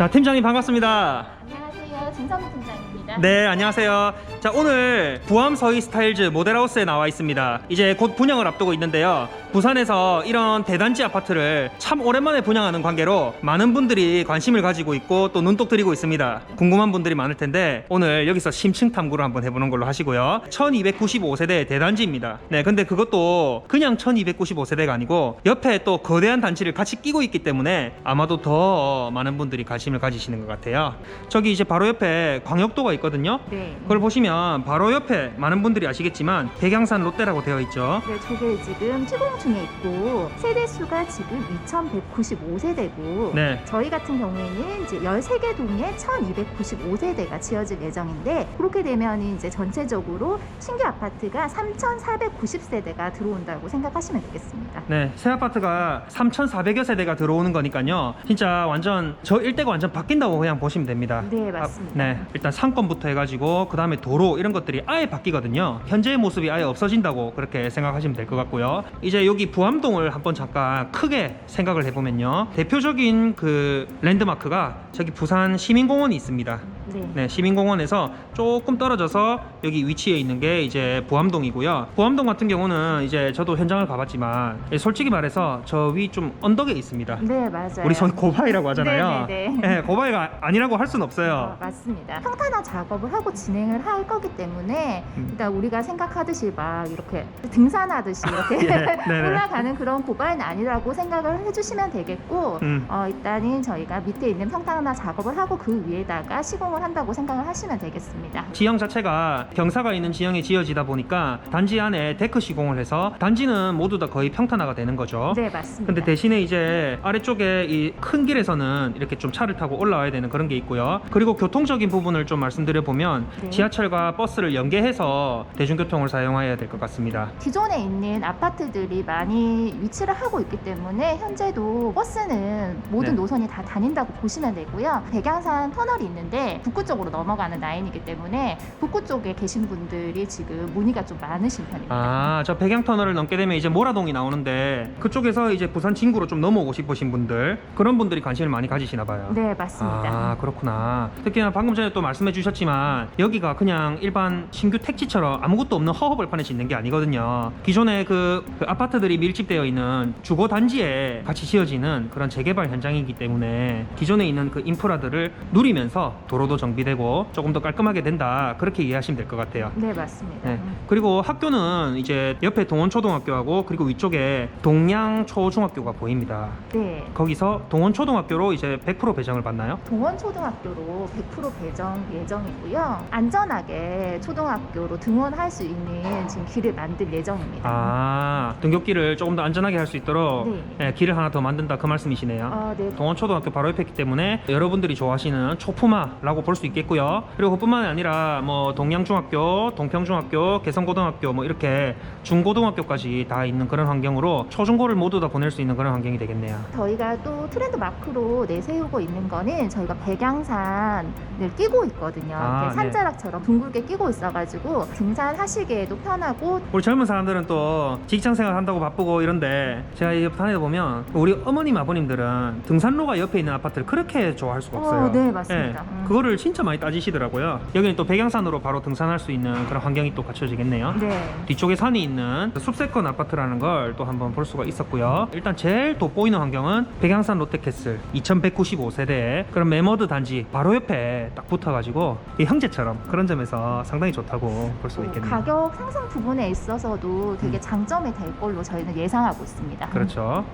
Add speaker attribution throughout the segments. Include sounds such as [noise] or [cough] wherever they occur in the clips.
Speaker 1: 자, 팀장님 반갑습니다.
Speaker 2: 안녕하세요. 진선미 팀장입니다.
Speaker 1: 네, 안녕하세요. 자, 오늘 부암 서희 스타일즈 모델하우스에 나와 있습니다. 이제 곧 분양을 앞두고 있는데요. 부산에서 이런 대단지 아파트를 참 오랜만에 분양하는 관계로 많은 분들이 관심을 가지고 있고 또 눈독 들이고 있습니다. 궁금한 분들이 많을 텐데 오늘 여기서 심층 탐구를 한번 해보는 걸로 하시고요. 1295세대 대단지입니다. 네, 근데 그것도 그냥 1295세대가 아니고 옆에 또 거대한 단지를 같이 끼고 있기 때문에 아마도 더 많은 분들이 관심을 가지시는 것 같아요. 저기 이제 바로 옆에 광역도가 있 거든요.
Speaker 2: 네.
Speaker 1: 그걸 보시면 바로 옆에 많은 분들이 아시겠지만 백양산 롯데라고 되어 있죠.
Speaker 2: 네, 저게 지금 시공 중에 있고 세대 수가 지금 2,195세대고
Speaker 1: 네.
Speaker 2: 저희 같은 경우에는 이제 13개 동에 1,295세대가 지어질 예정인데 그렇게 되면 이제 전체적으로 신규 아파트가 3,490세대가 들어온다고 생각하시면 되겠습니다.
Speaker 1: 네, 새 아파트가 3,400여 세대가 들어오는 거니까요. 진짜 완전 저 일대가 완전 바뀐다고 그냥 보시면 됩니다.
Speaker 2: 네, 맞습니다.
Speaker 1: 아, 네, 일단 상권 부터 해가지고 그 다음에 도로 이런 것들이 아예 바뀌거든요. 현재의 모습이 아예 없어진다고 그렇게 생각하시면 될 것 같고요. 이제 여기 부암동을 한번 잠깐 크게 생각을 해보면요. 대표적인 그 랜드마크가 저기 부산 시민공원이 있습니다.
Speaker 2: 네.
Speaker 1: 네, 시민공원에서 조금 떨어져서 여기 위치해 있는 게 이제 부암동이고요. 부암동 같은 경우는 이제 저도 현장을 가봤지만 예, 솔직히 말해서 저 위 좀 언덕에 있습니다.
Speaker 2: 네, 맞아요.
Speaker 1: 우리 소위 고바위라고 하잖아요.
Speaker 2: 네, 네, 네.
Speaker 1: 네, 고바위가 아니라고 할 수는
Speaker 2: 어,
Speaker 1: 없어요.
Speaker 2: 맞습니다. 평탄화 작업을 하고 진행을 할 거기 때문에
Speaker 1: 음.
Speaker 2: 일단 우리가 생각하듯이 막 이렇게 등산하듯이 이렇게 [laughs]
Speaker 1: 예. [laughs]
Speaker 2: 올라가는 그런 고바는 아니라고 생각을 해주시면 되겠고
Speaker 1: 음.
Speaker 2: 어, 일단은 저희가 밑에 있는 평탄화 작업을 하고 그 위에다가 시공을 한다고 생각을 하시면 되겠습니다.
Speaker 1: 지형 자체가 경사가 있는 지형에 지어지다 보니까 단지 안에 데크 시공을 해서 단지는 모두 다 거의 평탄화가 되는 거죠.
Speaker 2: 네 맞습니다.
Speaker 1: 근데 대신에 이제 아래쪽에 이 큰 길에서는 이렇게 좀 차를 타고 올라와야 되는 그런 게 있고요. 그리고 교통적인 부분을 좀 말씀드 려 보면
Speaker 2: 네.
Speaker 1: 지하철과 버스를 연계해서 대중교통을 사용해야 될 것 같습니다.
Speaker 2: 기존에 있는 아파트들이 많이 위치를 하고 있기 때문에 현재도 버스는 모든
Speaker 1: 네.
Speaker 2: 노선이 다 다닌다고 보시면 되고요. 백양산 터널이 있는데 북구 쪽으로 넘어가는 라인이기 때문에 북구 쪽에 계신 분들이 지금 문의가 좀 많으신 편입니다.
Speaker 1: 아, 저 백양 터널을 넘게 되면 이제 모라동이 나오는데 그쪽에서 이제 부산 진구로 좀 넘어오고 싶으신 분들 그런 분들이 관심을 많이 가지시나 봐요.
Speaker 2: 네 맞습니다.
Speaker 1: 아 그렇구나 특히나 방금 전에 또 말씀해 주셨지 만 여기가 그냥 일반 신규 택지처럼 아무것도 없는 허허벌판에 짓는 게 아니거든요 기존에 그, 그 아파트들이 밀집되어 있는 주거 단지에 같이 지어지는 그런 재개발 현장이기 때문에 기존에 있는 그 인프라들을 누리면서 도로도 정비되고 조금 더 깔끔하게 된다 그렇게 이해하시면 될 것 같아요
Speaker 2: 네 맞습니다.
Speaker 1: 네. 그리고 학교는 이제 옆에 동원초등학교하고 그리고 위쪽에 동양초중학교가 보입니다
Speaker 2: 네.
Speaker 1: 거기서 동원초등학교로 이제 100% 배정을 받나요?
Speaker 2: 동원초등학교로 100% 배정 예정이 고요. 안전하게 초등학교로 등원할 수 있는 지금 길을 만들 예정입니다.
Speaker 1: 아 등굣길을 조금 더 안전하게 할 수 있도록
Speaker 2: 네.
Speaker 1: 예, 길을 하나 더 만든다 그 말씀이시네요.
Speaker 2: 아, 네.
Speaker 1: 동원초등학교 바로 옆에 있기 때문에 여러분들이 좋아하시는 초품화라고 볼 수 있겠고요. 그리고 그뿐만 아니라 뭐 동양중학교, 동평중학교, 개성고등학교 뭐 이렇게 중고등학교까지 다 있는 그런 환경으로 초중고를 모두 다 보낼 수 있는 그런 환경이 되겠네요.
Speaker 2: 저희가 또 트렌드 마크로 내세우고 있는 거는 저희가 백양산을 끼고 있거든요.
Speaker 1: 아,
Speaker 2: 이렇게 산자락처럼 둥글게 끼고 있어가지고 등산하시기에도 편하고
Speaker 1: 우리 젊은 사람들은 또 직장 생활 한다고 바쁘고 이런데 제가 이 다니다 보면 우리 어머님 아버님들은 등산로가 옆에 있는 아파트를 그렇게 좋아할 수가 없어요.
Speaker 2: 어, 네, 맞습니다.
Speaker 1: 예,
Speaker 2: 음.
Speaker 1: 그거를 진짜 많이 따지시더라고요. 여기는 또 백양산으로 바로 등산할 수 있는 그런 환경이 또 갖춰지겠네요.
Speaker 2: 네.
Speaker 1: 뒤쪽에 산이 있는 숲세컨 아파트라는 걸 또 한번 볼 수가 있었고요. 일단 제일 돋보이는 환경은 백양산 롯데캐슬 2195세대 그런 매머드 단지 바로 옆에 딱 붙어가지고 이 형제처럼 그런 점에서 상당히 좋다고 볼 수가 있겠네요.
Speaker 2: 가격 상승 부분에 있어서도 되게
Speaker 1: 음.
Speaker 2: 장점이 될 걸로 저희는 예상하고 있습니다.
Speaker 1: 그렇죠.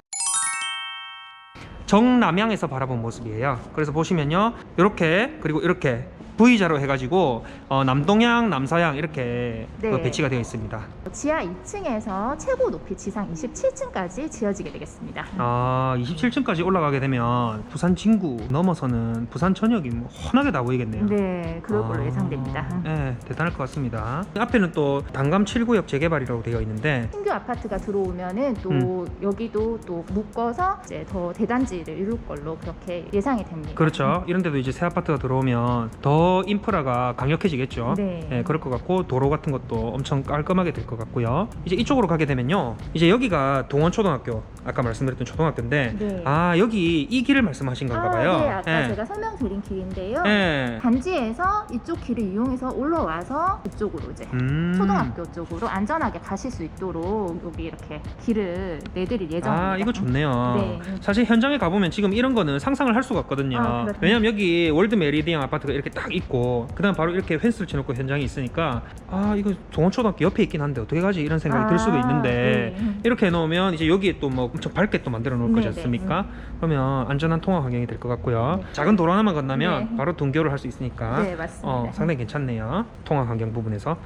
Speaker 1: 정남향에서 바라본 모습이에요. 그래서 보시면요, 이렇게 그리고 이렇게 V자로 해가지고 어, 남동향, 남서향 이렇게
Speaker 2: 네.
Speaker 1: 그 배치가 되어 있습니다.
Speaker 2: 지하 2층에서 최고 높이 지상 27층까지 지어지게 되겠습니다.
Speaker 1: 아, 27층까지 올라가게 되면 부산 진구 넘어서는 부산 전역이 뭐 훤하게 다 보이겠네요.
Speaker 2: 네, 그럴 걸로
Speaker 1: 아,
Speaker 2: 예상됩니다.
Speaker 1: 네, 대단할 것 같습니다. 앞에는 또 단감 7구역 재개발이라고 되어 있는데
Speaker 2: 신규 아파트가 들어오면은 또
Speaker 1: 음.
Speaker 2: 여기도 또 묶어서 이제 더 대단지 가치를 이룰 걸로 그렇게 예상이 됩니다.
Speaker 1: 그렇죠. 이런 데도 이제 새 아파트가 들어오면 더 인프라가 강력해지겠죠.
Speaker 2: 네.
Speaker 1: 예, 그럴 것 같고 도로 같은 것도 엄청 깔끔하게 될 것 같고요. 이제 이쪽으로 가게 되면요. 이제 여기가 동원초등학교 아까 말씀드렸던 초등학교인데
Speaker 2: 네.
Speaker 1: 아 여기 이 길을 말씀하신 건가
Speaker 2: 아,
Speaker 1: 봐요.
Speaker 2: 네, 아까
Speaker 1: 예.
Speaker 2: 제가 설명드린 길인데요.
Speaker 1: 예.
Speaker 2: 단지에서 이쪽 길을 이용해서 올라와서 이쪽으로 이제
Speaker 1: 음.
Speaker 2: 초등학교 쪽으로 안전하게 가실 수 있도록 여기 이렇게 길을 내드릴 예정입니다.
Speaker 1: 아 이거 좋네요.
Speaker 2: 네.
Speaker 1: 사실 현장에 가보면 지금 이런 거는 상상을 할 수가 없거든요.
Speaker 2: 아, 그렇군요.
Speaker 1: 왜냐면 여기 월드 메리디안 아파트가 이렇게 딱 있고 그 다음 바로 이렇게 펜스를 쳐놓고 현장이 있으니까 아 이거 동원초등학교 옆에 있긴 한데 어떻게 가지 이런 생각이 들 수도
Speaker 2: 아,
Speaker 1: 있는데
Speaker 2: 네.
Speaker 1: 이렇게 해놓으면 이제 여기에 또 뭐 엄청 밝게 또 만들어 놓을 거지
Speaker 2: 네, 네.
Speaker 1: 않습니까? 그러면 안전한 통화 환경이 될 것 같고요.
Speaker 2: 네.
Speaker 1: 작은 도로 하나만 건너면
Speaker 2: 네.
Speaker 1: 바로 등교를 할 수 있으니까
Speaker 2: 네, 맞습니다.
Speaker 1: 어, 상당히 괜찮네요. 통화 환경 부분에서.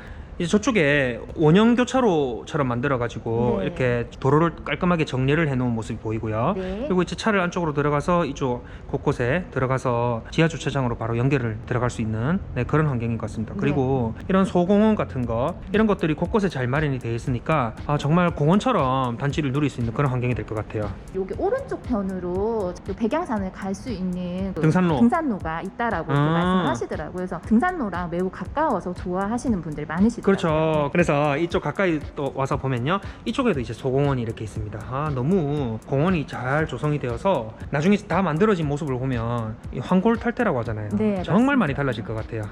Speaker 1: 이제 저쪽에 원형 교차로처럼 만들어 가지고
Speaker 2: 네.
Speaker 1: 이렇게 도로를 깔끔하게 정리를 해 놓은 모습이 보이고요.
Speaker 2: 네.
Speaker 1: 그리고 이제 차를 안쪽으로 들어가서 이쪽 곳곳에 들어가서 지하 주차장으로 바로 연결을 들어갈 수 있는 네, 그런 환경인 것 같습니다.
Speaker 2: 네.
Speaker 1: 그리고 이런 소공원 같은 거 이런 것들이 곳곳에 잘 마련이 되어 있으니까 아, 정말 공원처럼 단지를 누릴 수 있는 그런 환경이 될 것 같아요.
Speaker 2: 여기 오른쪽 편으로 그 백양산을 갈 수 있는 그
Speaker 1: 등산로.
Speaker 2: 등산로가 있다라고
Speaker 1: 아.
Speaker 2: 말씀을 하시더라고요. 그래서 등산로랑 매우 가까워서 좋아하시는 분들 많으시더라고요.
Speaker 1: 그렇죠. 그래서 이쪽 가까이 또 와서 보면요. 이쪽에도 이제 소공원이 이렇게 있습니다. 아, 너무 공원이 잘 조성이 되어서 나중에 다 만들어진 모습을 보면 이 황골 탈태라고 하잖아요.
Speaker 2: 네,
Speaker 1: 정말. 많이 달라질 것 같아요.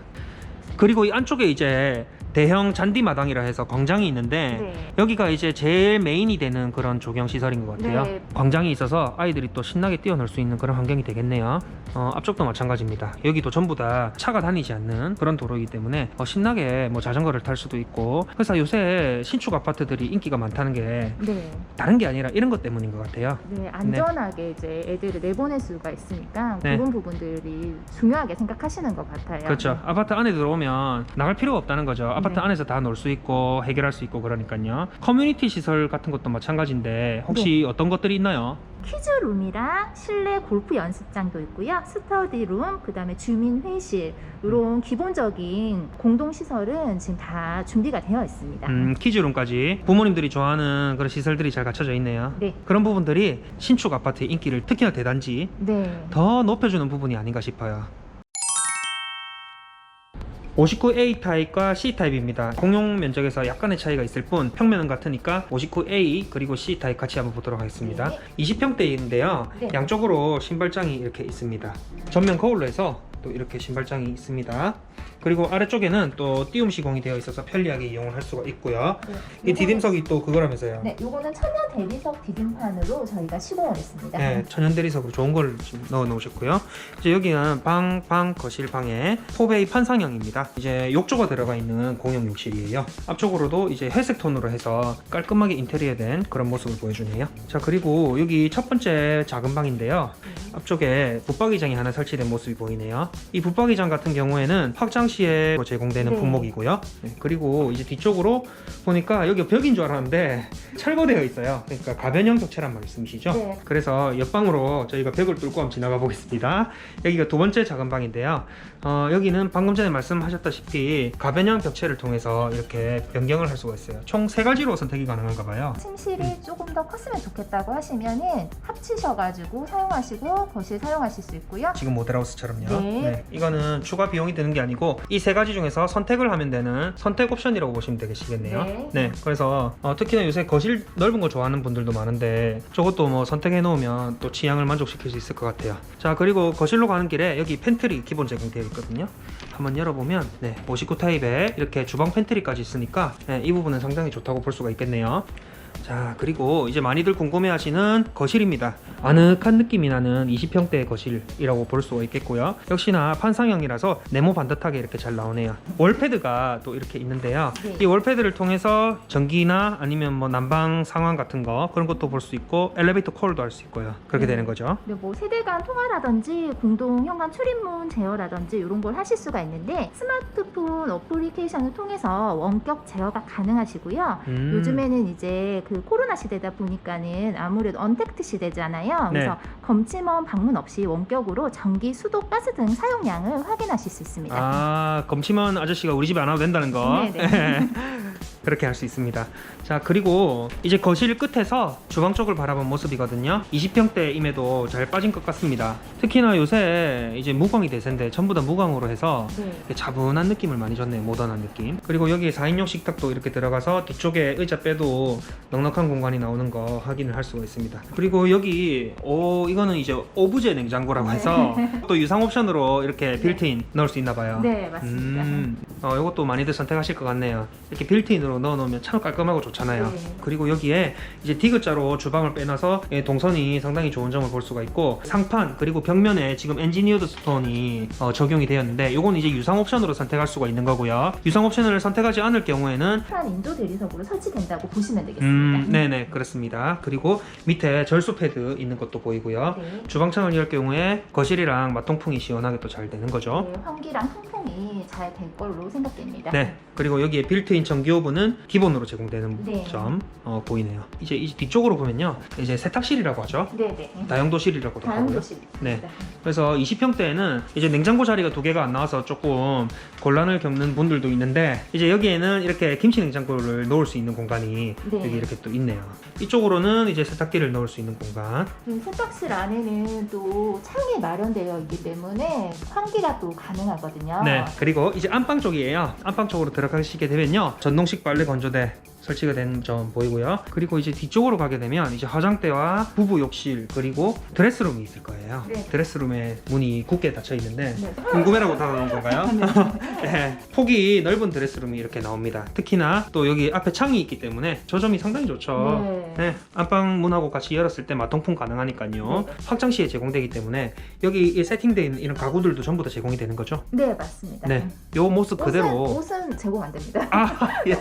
Speaker 1: 그리고 이 안쪽에 이제 대형 잔디 마당이라 해서 광장이 있는데
Speaker 2: 네.
Speaker 1: 여기가 이제 제일 메인이 되는 그런 조경 시설인 것 같아요.
Speaker 2: 네.
Speaker 1: 광장이 있어서 아이들이 또 신나게 뛰어놀 수 있는 그런 환경이 되겠네요. 어, 앞쪽도 마찬가지입니다. 여기도 전부 다 차가 다니지 않는 그런 도로이기 때문에 어, 신나게 뭐 자전거를 탈 수도 있고 그래서 요새 신축 아파트들이 인기가 많다는 게
Speaker 2: 네.
Speaker 1: 다른 게 아니라 이런 것 때문인 것 같아요.
Speaker 2: 네, 안전하게 이제 애들을 내보낼 수가 있으니까
Speaker 1: 네.
Speaker 2: 그런 부분들이 중요하게 생각하시는 것 같아요.
Speaker 1: 그렇죠. 아파트 안에 들어오면 나갈 필요가 없다는 거죠. 아파트
Speaker 2: 네.
Speaker 1: 안에서 다 놀 수 있고 해결할 수 있고 그러니까요. 커뮤니티 시설 같은 것도 마찬가지인데 혹시 어떤 것들이 있나요?
Speaker 2: 퀴즈룸이랑 실내 골프 연습장도 있고요. 스터디룸, 그다음에 주민 회실 이런 기본적인 공동 시설은 지금 다 준비가 되어 있습니다.
Speaker 1: 음, 키즈룸까지 부모님들이 좋아하는 그런 시설들이 잘 갖춰져 있네요.
Speaker 2: 네,
Speaker 1: 그런 부분들이 신축 아파트의 인기를 특히나 대단지
Speaker 2: 네,
Speaker 1: 더 높여주는 부분이 아닌가 싶어요. 59A 타입과 C 타입입니다. 공용 면적에서 약간의 차이가 있을 뿐 평면은 같으니까 59A 그리고 C 타입 같이 한번 보도록 하겠습니다.
Speaker 2: 네.
Speaker 1: 20평대인데요.
Speaker 2: 네.
Speaker 1: 양쪽으로 신발장이 이렇게 있습니다. 전면 거울로 해서 또 이렇게 신발장이 있습니다. 그리고 아래쪽에는 또 띄움 시공이 되어 있어서 편리하게 이용을 할 수가 있고요.
Speaker 2: 네.
Speaker 1: 이 디딤석이 또 그거라면서요.
Speaker 2: 네, 요거는 천연 대리석 디딤판으로 저희가 시공을 했습니다.
Speaker 1: 네, 천연 대리석으로 좋은 걸 지금 넣어 놓으셨고요. 이제 여기는 방, 방, 거실, 방에 포베이 판상형입니다. 이제 욕조가 들어가 있는 공용 욕실이에요. 앞쪽으로도 이제 회색 톤으로 해서 깔끔하게 인테리어된 그런 모습을 보여주네요. 자, 그리고 여기 첫 번째 작은 방인데요. 앞쪽에 붙박이장이 하나 설치된 모습이 보이네요. 이 붙박이장 같은 경우에는 확장 시에 제공되는
Speaker 2: 네.
Speaker 1: 품목이고요. 네, 그리고 이제 뒤쪽으로 보니까 여기 벽인 줄 알았는데 철거되어 있어요. 그러니까 가변형 벽체란 말씀이시죠?
Speaker 2: 네.
Speaker 1: 그래서 옆방으로 저희가 벽을 뚫고 한번 지나가 보겠습니다. 여기가 두 번째 작은 방인데요. 어, 여기는 방금 전에 말씀하셨다시피 가변형 벽체를 통해서 이렇게 변경을 할 수가 있어요. 총 세 가지로 선택이 가능한가 봐요.
Speaker 2: 침실이 조금 더 컸으면 좋겠다고 하시면은 합치셔가지고 사용하시고 거실 사용하실 수 있고요.
Speaker 1: 지금 모델하우스처럼요.
Speaker 2: 네.
Speaker 1: 이거는 추가 비용이 드는 게 아니고 이 세 가지 중에서 선택을 하면 되는 선택 옵션이라고 보시면 되겠시겠네요.
Speaker 2: 네.
Speaker 1: 그래서 어, 특히나 요새 거실 넓은 거 좋아하는 분들도 많은데 저것도 뭐 선택해 놓으면 또 취향을 만족시킬 수 있을 것 같아요. 자 그리고 거실로 가는 길에 여기 팬트리 기본 제공되어 있거든요. 한번 열어보면 네, 59 타입에 이렇게 주방 팬트리까지 있으니까 네, 이 부분은 상당히 좋다고 볼 수가 있겠네요. 자 그리고 이제 많이들 궁금해하시는 거실입니다 아늑한 느낌이 나는 20평대의 거실이라고 볼 수가 있겠고요 역시나 판상형이라서 네모 반듯하게 이렇게 잘 나오네요 월패드가 또 이렇게 있는데요
Speaker 2: 네.
Speaker 1: 이 월패드를 통해서 전기나 아니면 뭐 난방 상황 같은 거 그런 것도 볼 수 있고 엘리베이터 콜도 할 수 있고요 그렇게
Speaker 2: 네.
Speaker 1: 되는 거죠
Speaker 2: 네, 뭐 세대 간 통화라든지 공동 현관 출입문 제어라든지 이런 걸 하실 수가 있는데 스마트폰 어플리케이션을 통해서 원격 제어가 가능하시고요.
Speaker 1: 음.
Speaker 2: 요즘에는 이제 그 코로나 시대다 보니까는 아무래도 언택트 시대잖아요.
Speaker 1: 네.
Speaker 2: 그래서 검침원 방문 없이 원격으로 전기, 수도, 가스 등 사용량을 확인하실 수 있습니다.
Speaker 1: 아 검침원 아저씨가 우리 집에 안 와도 된다는 거
Speaker 2: 네 네. [laughs]
Speaker 1: 그렇게 할 수 있습니다. 자 그리고 이제 거실 끝에서 주방 쪽을 바라본 모습이거든요. 20평대임에도 잘 빠진 것 같습니다. 특히나 요새 이제 무광이 대세인데 전부 다 무광으로 해서
Speaker 2: 네.
Speaker 1: 차분한 느낌을 많이 줬네요. 모던한 느낌. 그리고 여기 4인용 식탁도 이렇게 들어가서 뒤쪽에 의자 빼도 넉넉한 공간이 나오는 거 확인을 할 수가 있습니다. 그리고 여기 오 이거는 이제 오브제 냉장고라고 해서 또 유상 옵션으로 이렇게 빌트인 넣을 수 있나 봐요.
Speaker 2: 네, 맞습니다.
Speaker 1: 음, 어, 이것도 많이들 선택하실 것 같네요. 이렇게 빌트인으로 넣어놓으면 참 깔끔하고 좋잖아요.
Speaker 2: 네.
Speaker 1: 그리고 여기에 이제 디귿자로 주방을 빼놔서 예, 동선이 상당히 좋은 점을 볼 수가 있고 상판 그리고 벽면에 지금 엔지니어드 스톤이 어, 적용이 되었는데 요건 이제 유상 옵션으로 선택할 수가 있는 거고요. 유상 옵션을 선택하지 않을 경우에는
Speaker 2: 한 인조 대리석으로 설치된다고 보시면 되겠습니다.
Speaker 1: 음, 네네 그렇습니다. 그리고 밑에 절수 패드 있는 것도 보이고요.
Speaker 2: 네.
Speaker 1: 주방창을 열 경우에 거실이랑 마통풍이 시원하게 또 잘 되는 거죠.
Speaker 2: 네, 환기랑 잘 될 걸로 생각됩니다.
Speaker 1: 네. 그리고 여기에 빌트인 전기 오븐은 기본으로 제공되는
Speaker 2: 네.
Speaker 1: 점 어, 보이네요. 이제 이 뒤쪽으로 보면요. 이제 세탁실이라고 하죠.
Speaker 2: 네, 네.
Speaker 1: 다용도실이라고도 하고요.
Speaker 2: 다용도실.
Speaker 1: 네. 그래서 20평대에는 이제 냉장고 자리가 두 개가 안 나와서 조금 곤란을 겪는 분들도 있는데 이제 여기에는 이렇게 김치 냉장고를 넣을 수 있는 공간이
Speaker 2: 네.
Speaker 1: 여기 이렇게 또 있네요. 이쪽으로는 이제 세탁기를 넣을 수 있는 공간.
Speaker 2: 그 세탁실 안에는 또 창이 마련되어 있기 때문에 환기가 또 가능하거든요.
Speaker 1: 네. 그리고 이제 안방 쪽이에요. 안방 쪽으로 들어가시게 되면요. 전동식 빨래 건조대 설치가 된 점 보이고요. 그리고 이제 뒤쪽으로 가게 되면 이제 화장대와 부부 욕실 그리고 드레스룸이 있을 거예요.
Speaker 2: 네.
Speaker 1: 드레스룸에 문이 굳게 닫혀 있는데
Speaker 2: 네.
Speaker 1: 궁금해라고 닫아놓은 건가요? [laughs] 네. 폭이 넓은 드레스룸이 이렇게 나옵니다. 특히나 또 여기 앞에 창이 있기 때문에 저 점이 상당히 좋죠.
Speaker 2: 네.
Speaker 1: 네, 안방 문하고 같이 열었을 때 마통풍 가능하니까요.
Speaker 2: 네.
Speaker 1: 확장 시에 제공되기 때문에 여기 있는 이런 가구들도 전부 다 제공이 되는 거죠.
Speaker 2: 네, 맞습니다.
Speaker 1: 네, 요 모습 그대로.
Speaker 2: 옷은, 옷은 제공 안 됩니다.
Speaker 1: 아, [laughs] 예.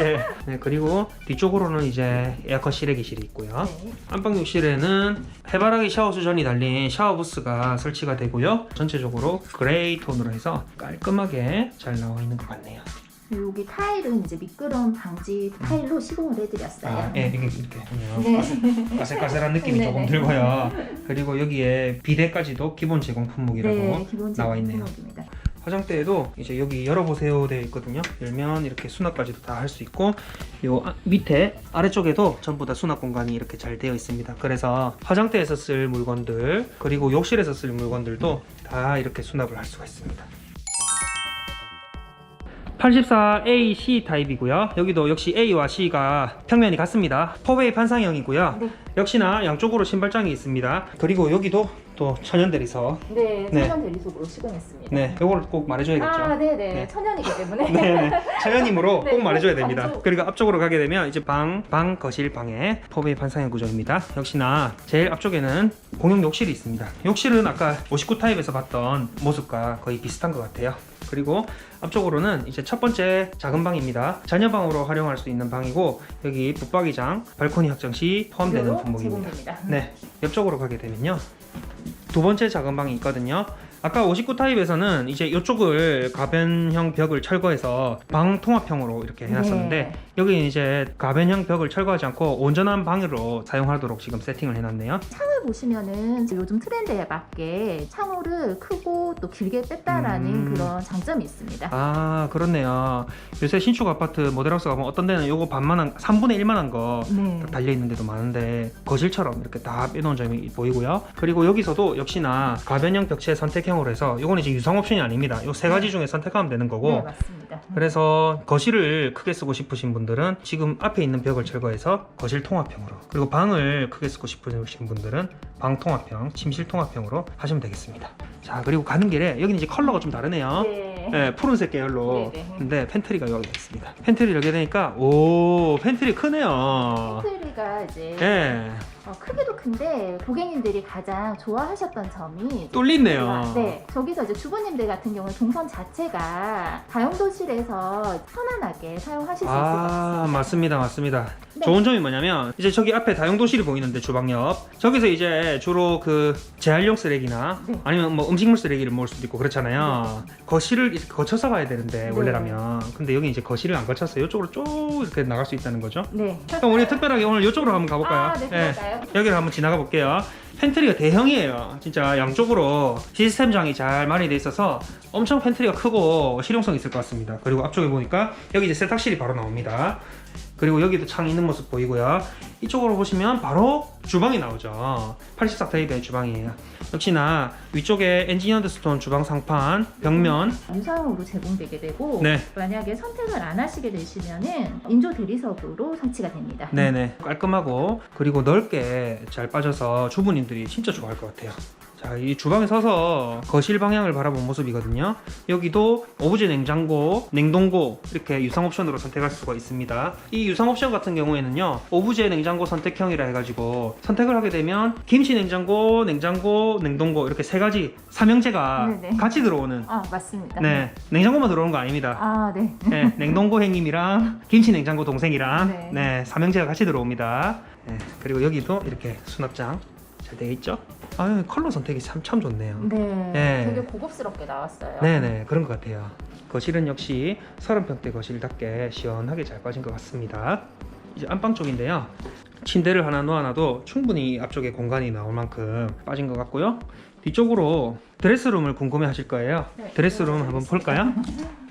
Speaker 1: 예. 네, 그리고 뒤쪽으로는 이제 에어컨 실외기실이 있고요.
Speaker 2: 네.
Speaker 1: 안방 욕실에는 해바라기 샤워 수전이 달린 샤워 부스가 설치가 되고요. 전체적으로 그레이 톤으로 해서 깔끔하게 잘 나와 있는 것 같네요.
Speaker 2: 여기 타일은 이제 미끄럼 방지 타일로 시공을 해드렸어요.
Speaker 1: 아, 예, 이게 이렇게 보면
Speaker 2: 네.
Speaker 1: 까슬까슬한 느낌이
Speaker 2: 네,
Speaker 1: 조금
Speaker 2: 네.
Speaker 1: 들고요. 그리고 여기에 비데까지도 기본 제공 품목이라고
Speaker 2: 네, 기본적인
Speaker 1: 나와 있네요.
Speaker 2: 품목입니다.
Speaker 1: 화장대에도 이제 여기 열어보세요 되어 있거든요. 열면 이렇게 수납까지도 다 할 수 있고 요 아- 밑에 아래쪽에도 전부 다 수납 공간이 이렇게 잘 되어 있습니다. 그래서 화장대에서 쓸 물건들 그리고 욕실에서 쓸 물건들도 다 이렇게 수납을 할 수가 있습니다. 84AC 타입이고요. 여기도 역시 A와 C가 평면이 같습니다. 포웨이 판상형이고요.
Speaker 2: 네.
Speaker 1: 역시나 양쪽으로 신발장이 있습니다. 그리고 여기도 또 천연 대리석.
Speaker 2: 네,
Speaker 1: 네.
Speaker 2: 천연 대리석으로 시공했습니다.
Speaker 1: 네, 요걸 꼭 말해줘야겠죠.
Speaker 2: 아, 네, 네,
Speaker 1: 네.
Speaker 2: 천연이기 때문에. [laughs]
Speaker 1: 네, 차연님으로 [laughs]
Speaker 2: 네,
Speaker 1: 꼭 말해줘야
Speaker 2: 꼭
Speaker 1: 됩니다.
Speaker 2: 말해줘.
Speaker 1: 그리고 앞쪽으로 가게 되면 이제 방, 방, 거실, 방에 포베이 판상형 구조입니다. 역시나 제일 앞쪽에는 공용 욕실이 있습니다. 욕실은 아까 59 타입에서 봤던 모습과 거의 비슷한 것 같아요. 그리고 앞쪽으로는 이제 첫 번째 작은 방입니다. 자녀방으로 활용할 수 있는 방이고 여기 붙박이장, 발코니 확장 시 포함되는 품목입니다.
Speaker 2: 제공됩니다.
Speaker 1: 네, 옆쪽으로 가게 되면요. 두 번째 작은 방이 있거든요. 아까 59 타입에서는 이제 이쪽을 가변형 벽을 철거해서 방 통합형으로 이렇게 해놨었는데
Speaker 2: 네.
Speaker 1: 여기는 이제 가변형 벽을 철거하지 않고 온전한 방으로 사용하도록 지금 세팅을 해놨네요.
Speaker 2: 창을 보시면은 요즘 트렌드에 맞게 창호를 크고 또 길게 뺐다라는
Speaker 1: 음.
Speaker 2: 그런 장점이 있습니다.
Speaker 1: 아 그렇네요. 요새 신축 아파트 모델하우스 가면 어떤 데는 요거 반만한 3분의 1만한 거
Speaker 2: 네.
Speaker 1: 달려 있는 데도 많은데 거실처럼 이렇게 다 빼놓은 점이 보이고요. 그리고 여기서도 역시나 가변형 벽체 선택 형으로 해서 이건 이제 유상 옵션이 아닙니다. 요세 가지 중에 선택하면 되는 거고
Speaker 2: 네, 맞습니다.
Speaker 1: 그래서 거실을 크게 쓰고 싶으신 분들은 지금 앞에 있는 벽을 철거해서 거실 통합형으로 그리고 방을 크게 쓰고 싶으신 분들은 방 통합형, 침실 통합형으로 하시면 되겠습니다. 자 그리고 가는 길에 여기는 이제 컬러가 좀 다르네요.
Speaker 2: 네.
Speaker 1: 네, 푸른색 계열로.
Speaker 2: 네, 네.
Speaker 1: 근데 팬트리가 여기 있습니다. 팬트리 열게 되니까 오 팬트리 크네요.
Speaker 2: 팬트리가 이제
Speaker 1: 예,
Speaker 2: 어, 크기도 큰데 고객님들이 가장 좋아하셨던 점이
Speaker 1: 뚫리네요.
Speaker 2: 네, 저기서 이제 주부님들 같은 경우는 동선 자체가 다용도실에서 편안하게 사용하실 수 있을
Speaker 1: 것아
Speaker 2: 같습니다.
Speaker 1: 맞습니다 맞습니다
Speaker 2: 네.
Speaker 1: 좋은 점이 뭐냐면 이제 저기 앞에 다용도실이 보이는데 주방 옆 저기서 이제 주로 그 재활용 쓰레기나
Speaker 2: 네.
Speaker 1: 아니면 뭐 음식물 쓰레기를 모을 수도 있고 그렇잖아요 거실을 이렇게 거쳐서 가야 되는데
Speaker 2: 네.
Speaker 1: 원래라면 근데 여기 이제 거실을 안 거쳐서 이쪽으로 쭉 이렇게 나갈 수 있다는 거죠
Speaker 2: 네.
Speaker 1: 그럼 우리 특별하게 오늘 이쪽으로 한번 가볼까요?
Speaker 2: 아, 네, 그럴까요?
Speaker 1: 여기를 한번 지나가 볼게요 팬트리가 대형이에요. 진짜 양쪽으로 시스템 장이 잘 마련이 돼 있어서 엄청 팬트리가 크고 실용성 있을 것 같습니다. 그리고 앞쪽에 보니까 여기 이제 세탁실이 바로 나옵니다. 그리고 여기도 창 있는 모습 보이고요. 이쪽으로 보시면 바로 주방이 나오죠. 84 타입의 주방이에요. 역시나 위쪽에 엔지니어드 스톤 주방 상판, 벽면,
Speaker 2: 유상으로 제공되게 되고
Speaker 1: 네.
Speaker 2: 만약에 선택을 안 하시게 되시면은 인조 대리석으로 설치가 됩니다.
Speaker 1: 네네 깔끔하고 그리고 넓게 잘 빠져서 주부님들이 진짜 좋아할 것 같아요. 자, 이 주방에 서서 거실 방향을 바라본 모습이거든요. 여기도 오브제 냉장고, 냉동고 이렇게 유상 옵션으로 선택할 수가 있습니다. 이 유상 옵션 같은 경우에는요, 오브제 냉장고 선택형이라 해가지고 선택을 하게 되면 김치 냉장고, 냉장고, 냉동고 이렇게 세 가지 삼형제가
Speaker 2: 네네.
Speaker 1: 같이 들어오는.
Speaker 2: 아 맞습니다.
Speaker 1: 네, 냉장고만 들어오는 거 아닙니다.
Speaker 2: 아 네.
Speaker 1: 네, 냉동고 행님이랑 김치 냉장고 동생이랑
Speaker 2: 네.
Speaker 1: 네. 삼형제가 같이 들어옵니다. 네, 그리고 여기도 이렇게 수납장 잘 되어 있죠. 아 컬러 선택이 참 참 좋네요.
Speaker 2: 네.
Speaker 1: 네.
Speaker 2: 되게 고급스럽게 나왔어요.
Speaker 1: 네네 그런 것 같아요. 거실은 역시 30평대 거실답게 시원하게 잘 빠진 것 같습니다. 이제 안방 쪽인데요. 침대를 하나 놓아놔도 충분히 앞쪽에 공간이 나올 만큼 빠진 것 같고요. 뒤쪽으로 드레스룸을 궁금해 하실 거예요.
Speaker 2: 네,
Speaker 1: 드레스룸 한번 볼까요? [laughs]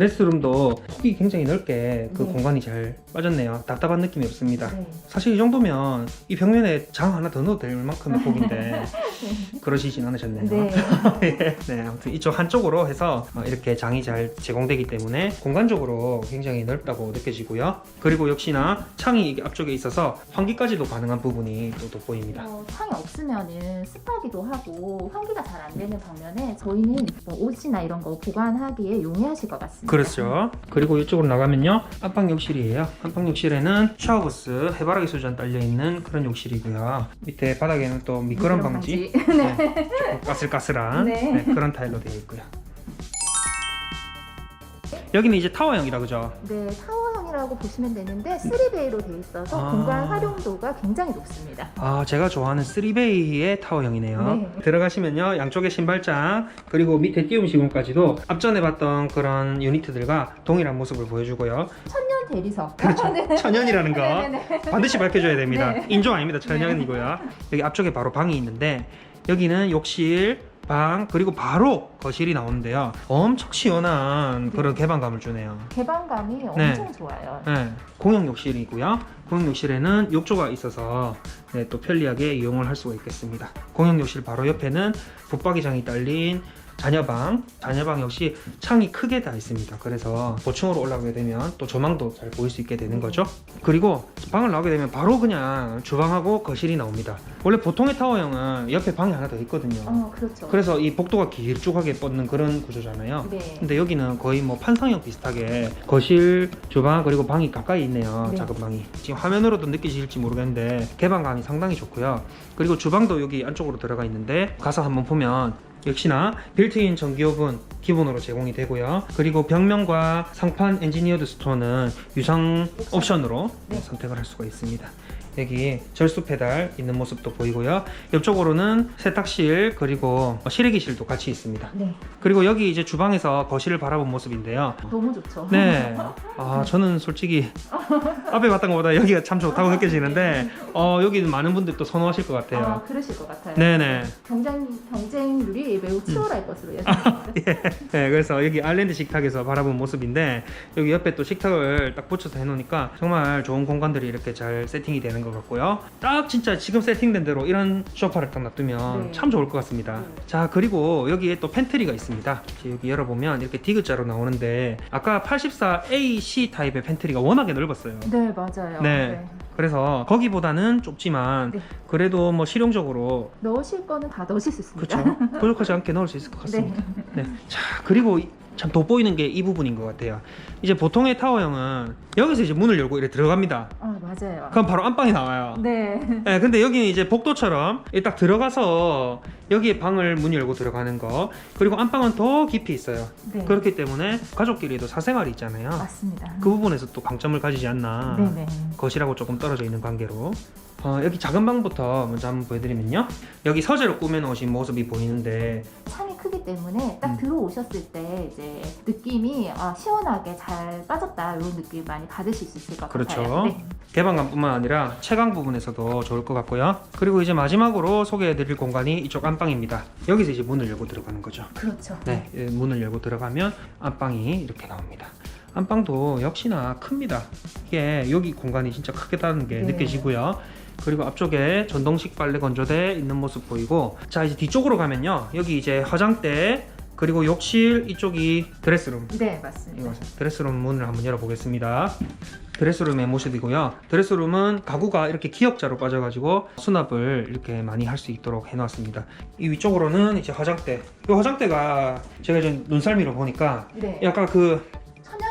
Speaker 1: 드레스룸도 폭이 굉장히 넓게 그
Speaker 2: 네.
Speaker 1: 공간이 잘 빠졌네요. 답답한 느낌이 없습니다.
Speaker 2: 네.
Speaker 1: 사실 이 정도면 이 벽면에 장 하나 더 넣어도 될 만큼의 폭인데 [laughs] 그러시진 않으셨네요.
Speaker 2: 네.
Speaker 1: 예. [laughs] 네, 아무튼 이쪽 한쪽으로 해서 어, 이렇게 장이 잘 제공되기 때문에 공간적으로 굉장히 넓다고 느껴지고요. 그리고 역시나 창이 앞쪽에 있어서 환기까지도 가능한 부분이 또 돋보입니다.
Speaker 2: 어, 창이 없으면은 습하기도 하고 환기가 잘 안 되는 반면에 저희는 뭐 옷이나 이런 거 보관하기에 용이하실 것 같습니다.
Speaker 1: 그렇죠. 그리고 이쪽으로 나가면요. 안방 욕실이에요. 안방 욕실에는 샤워부스, 해바라기 수전 딸려 있는 그런 욕실이고요. 밑에 바닥에는 또 미끄럼 방지, [laughs] 네. 조금 까슬까슬한
Speaker 2: 네.
Speaker 1: 네, 그런 타일로 되어 있고요. 여기는 이제 타워형이라 그죠?
Speaker 2: 네, 타워 형이라고 보시면 되는데 3베이로 되어 있어서
Speaker 1: 아.
Speaker 2: 공간 활용도가 굉장히 높습니다.
Speaker 1: 아, 제가 좋아하는 3베이의 타워형이네요.
Speaker 2: 네.
Speaker 1: 들어가시면요, 양쪽에 신발장, 그리고 밑에 띄움 시공까지도 앞전에 봤던 그런 유니트들과 동일한 모습을 보여주고요.
Speaker 2: 천년 대리석.
Speaker 1: 그렇죠. [laughs]
Speaker 2: 네.
Speaker 1: 천연이라는 거
Speaker 2: 네네네.
Speaker 1: 반드시 밝혀줘야 됩니다.
Speaker 2: 네.
Speaker 1: 인종 아닙니다. 천연이고요. 여기 앞쪽에 바로 방이 있는데 여기는 욕실, 방 그리고 바로 거실이 나오는데요. 엄청 시원한 그런 개방감을 주네요.
Speaker 2: 개방감이
Speaker 1: 네.
Speaker 2: 엄청 좋아요.
Speaker 1: 네, 공용 욕실이고요. 공용 욕실에는 욕조가 있어서 네, 또 편리하게 이용을 할 수가 있겠습니다. 공용 욕실 바로 옆에는 붙박이장이 딸린 자녀방, 자녀방 역시 창이 크게 다 있습니다. 그래서 고층으로 올라가게 되면 또 조망도 잘 보일 수 있게 되는 거죠. 그리고 방을 나오게 되면 바로 그냥 주방하고 거실이 나옵니다. 원래 보통의 타워형은 옆에 방이 하나 더 있거든요.
Speaker 2: 어, 그렇죠.
Speaker 1: 그래서 이 복도가 길쭉하게 뻗는 그런 구조잖아요.
Speaker 2: 네.
Speaker 1: 근데 여기는 거의 뭐 판상형 비슷하게 거실, 주방 그리고 방이 가까이 있네요.
Speaker 2: 네.
Speaker 1: 작은 방이. 지금 화면으로도 느끼실지 모르겠는데 개방감이 상당히 좋고요. 그리고 주방도 여기 안쪽으로 들어가 있는데 가서 한번 보면 역시나 빌트인 전기오븐 기본으로 제공이 되고요. 그리고 벽면과 상판 엔지니어드 스토어는 유상 옵션으로
Speaker 2: 네.
Speaker 1: 선택을 할 수가 있습니다. 여기 절수 페달 있는 모습도 보이고요. 옆쪽으로는 세탁실 그리고 실외기실도 같이 있습니다.
Speaker 2: 네.
Speaker 1: 그리고 여기 이제 주방에서 거실을 바라본 모습인데요.
Speaker 2: 너무 좋죠.
Speaker 1: 네. [laughs] 아, 저는 솔직히 앞에 봤던 것보다 여기가 참 좋다고 느껴지는데, 어, 여기는 많은 분들이 또 선호하실 것
Speaker 2: 아,
Speaker 1: 같아요.
Speaker 2: 그러실 것 같아요.
Speaker 1: 네네.
Speaker 2: 경쟁, 경쟁률이 매우 치열할 것으로 예상됩니다.
Speaker 1: 네, 그래서 여기 아일랜드 식탁에서 바라본 모습인데, 여기 옆에 또 식탁을 딱 붙여서 해놓으니까 정말 좋은 공간들이 이렇게 잘 세팅이 되는 것 같고요. 딱 진짜 지금 세팅된 대로 이런 소파를 딱 놔두면
Speaker 2: 네.
Speaker 1: 참 좋을 것 같습니다.
Speaker 2: 네.
Speaker 1: 자, 그리고 여기에 또 팬트리가 있습니다. 여기 열어보면 이렇게 디귿자로 나오는데, 아까 84AC 타입의 팬트리가 워낙에 넓었어요.
Speaker 2: 네, 맞아요.
Speaker 1: 네. 그래서 거기보다는 좁지만
Speaker 2: 네.
Speaker 1: 그래도 뭐 실용적으로
Speaker 2: 넣으실 거는 다 넣으실 수 있습니다.
Speaker 1: 그렇죠 부족하지 않게 넣을 수 있을 것 [laughs] 같습니다.
Speaker 2: 네.
Speaker 1: 네. 자 그리고 이- 참 돋보이는 게 이 부분인 것 같아요. 이제 보통의 타워형은 여기서 이제 문을 열고 이렇게 들어갑니다.
Speaker 2: 아, 맞아요.
Speaker 1: 그럼 바로 안방이 나와요.
Speaker 2: 네.
Speaker 1: 네, 근데 여기는 이제 복도처럼 이딱 들어가서 여기에 방을 문 열고 들어가는 거 그리고 안방은 더 깊이 있어요.
Speaker 2: 네.
Speaker 1: 그렇기 때문에 가족끼리도 사생활이 있잖아요.
Speaker 2: 맞습니다.
Speaker 1: 그 부분에서 또 강점을 가지지 않나.
Speaker 2: 네네.
Speaker 1: 거실하고 조금 떨어져 있는 관계로 어, 여기 작은 방부터 먼저 한번 보여드리면요 여기 서재로 꾸며놓으신 모습이 보이는데
Speaker 2: 굉장히 크기 때문에 딱
Speaker 1: 음.
Speaker 2: 들어오셨을 때 이제 느낌이 아, 시원하게 잘 빠졌다 이런 느낌 많이 받으실 수 있을 것
Speaker 1: 그렇죠.
Speaker 2: 같아요. 네.
Speaker 1: 개방감뿐만 아니라 채광 부분에서도 좋을 것 같고요. 그리고 이제 마지막으로 소개해드릴 공간이 이쪽 안방입니다. 여기서 이제 문을 열고 들어가는 거죠.
Speaker 2: 그렇죠.
Speaker 1: 네, 예, 문을 열고 들어가면 안방이 이렇게 나옵니다. 안방도 역시나 큽니다. 이게 여기 공간이 진짜 크겠다는 게
Speaker 2: 네.
Speaker 1: 느껴지고요. 그리고 앞쪽에 전동식 빨래 건조대 있는 모습 보이고 자 이제 뒤쪽으로 가면요 여기 이제 화장대 그리고 욕실 이쪽이 드레스룸
Speaker 2: 네, 맞습니다.
Speaker 1: 이거 드레스룸 문을 한번 열어보겠습니다. 드레스룸의 모습이고요. 드레스룸은 가구가 이렇게 기역자로 빠져가지고 수납을 이렇게 많이 할 수 있도록 해놨습니다. 이 위쪽으로는 이제 화장대. 이 화장대가 제가 좀 눈썰미로 보니까
Speaker 2: 네.
Speaker 1: 약간 그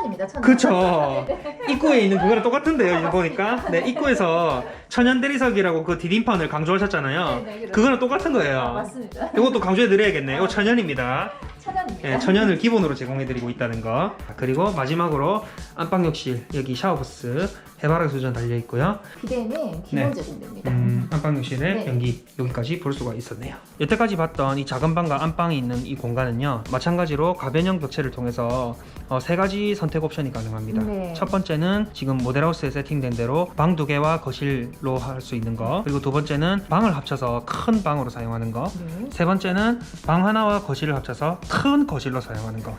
Speaker 2: 천연입니다. 천연.
Speaker 1: 그쵸 [laughs] 입구에 있는 그거랑 똑같은데요 지금 보니까 네 입구에서 천연 대리석이라고 그 디딤판을 강조하셨잖아요.
Speaker 2: 네, 네, 그렇죠.
Speaker 1: 그거랑 똑같은 거예요.
Speaker 2: 아, 맞습니다.
Speaker 1: 이것도 강조해 드려야겠네요. 이거 천연입니다.
Speaker 2: 천연입니다.
Speaker 1: 예, 천연을 기본으로 제공해드리고 있다는 거. 그리고 마지막으로 안방욕실 여기 샤워부스 해바라기 수전 달려 있고요.
Speaker 2: 기본
Speaker 1: 네.
Speaker 2: 제공됩니다.
Speaker 1: 음, 안방욕실에
Speaker 2: 네.
Speaker 1: 변기 여기까지 볼 수가 있었네요. 여태까지 봤던 이 작은 방과 안방이 있는 이 공간은요, 마찬가지로 가변형 벽체를 통해서 어, 세 가지 선택 옵션이 가능합니다.
Speaker 2: 네.
Speaker 1: 첫 번째는 지금 모델하우스에 세팅된 대로 방 두 개와 거실로 할 수 있는 거. 그리고 두 번째는 방을 합쳐서 큰 방으로 사용하는 거.
Speaker 2: 네.
Speaker 1: 세 번째는 방 하나와 거실을 합쳐서 큰 거실로 사용하는 거.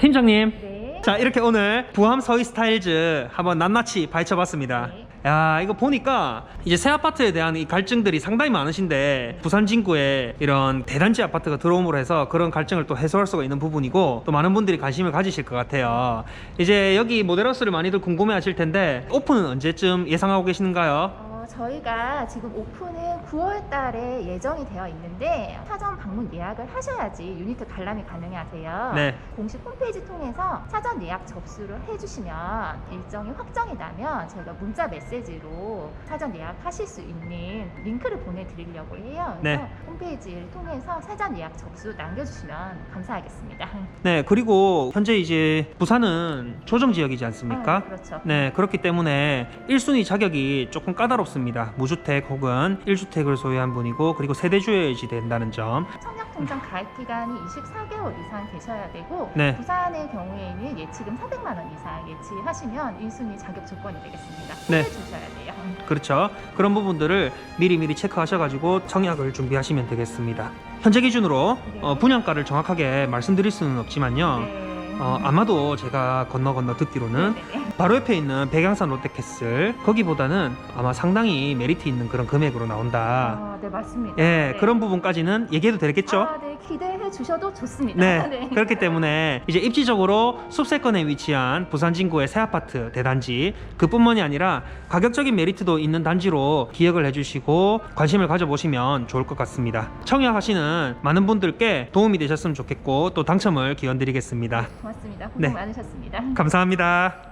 Speaker 1: 팀장님,
Speaker 2: 네.
Speaker 1: 자 이렇게 오늘 부암 서희 스타일즈 한번 낱낱이 파헤쳐봤습니다.
Speaker 2: 네.
Speaker 1: 야 이거 보니까 이제 새 아파트에 대한 이 갈증들이 상당히 많으신데 부산 진구에 이런 대단지 아파트가 들어옴으로 해서 그런 갈증을 또 해소할 수가 있는 부분이고 또 많은 분들이 관심을 가지실 것 같아요. 이제 여기 모델하우스를 많이들 궁금해 하실 텐데 오픈은 언제쯤 예상하고 계시는가요?
Speaker 2: 어, 저희가 지금 오픈은 9월 달에 예정이 되어 있는데 사전 방문 예약을 하셔야지 유니트 관람이 가능하세요.
Speaker 1: 네.
Speaker 2: 공식 홈페이지 통해서 사전 예약 접수를 해주시면 일정이 확정이 나면 저희가 문자 메시지로 사전 예약하실 수 있는 링크를 보내드리려고 해요. 그래서
Speaker 1: 네.
Speaker 2: 홈페이지를 통해서 사전 예약 접수 남겨주시면 감사하겠습니다.
Speaker 1: 네 그리고 현재 이제 부산은 조정 지역이지 않습니까?
Speaker 2: 아, 그렇죠.
Speaker 1: 네, 그렇기 때문에 1순위 자격이 조금 까다롭습니다. 무주택 혹은 1주택을 소유한 분이고 그리고 세대주여야지 된다는 점.
Speaker 2: 청약통장 가입 기간이 24개월 이상 되셔야 되고
Speaker 1: 네.
Speaker 2: 부산의 경우에는 예치금 400만 원 이상 예치하시면 1순위 자격 조건이 되겠습니다.
Speaker 1: 네.
Speaker 2: 해 주셔야 돼요.
Speaker 1: 그렇죠. 그런 부분들을 미리미리 체크하셔가지고 청약을 준비하시면 되겠습니다. 현재 기준으로
Speaker 2: 네.
Speaker 1: 어, 분양가를 정확하게 말씀드릴 수는 없지만요.
Speaker 2: 네.
Speaker 1: 어, 아마도 제가 건너 건너 듣기로는
Speaker 2: 네네.
Speaker 1: 바로 옆에 있는 백양산 롯데캐슬 거기보다는 아마 상당히 메리트 있는 그런 금액으로 나온다.
Speaker 2: 아, 네 맞습니다.
Speaker 1: 예,
Speaker 2: 네.
Speaker 1: 그런 부분까지는 얘기해도 되겠죠?
Speaker 2: 아, 네 기대해 주셔도 좋습니다. [laughs]
Speaker 1: 네, 그렇기 때문에 이제 입지적으로 숲세권에 위치한 부산 진구의 새 아파트 대단지 그뿐만이 아니라 가격적인 메리트도 있는 단지로 기억을 해주시고 관심을 가져보시면 좋을 것 같습니다. 청약하시는 많은 분들께 도움이 되셨으면 좋겠고 또 당첨을 기원드리겠습니다.
Speaker 2: 고맙습니다. 고생
Speaker 1: 네.
Speaker 2: 많으셨습니다.
Speaker 1: 감사합니다.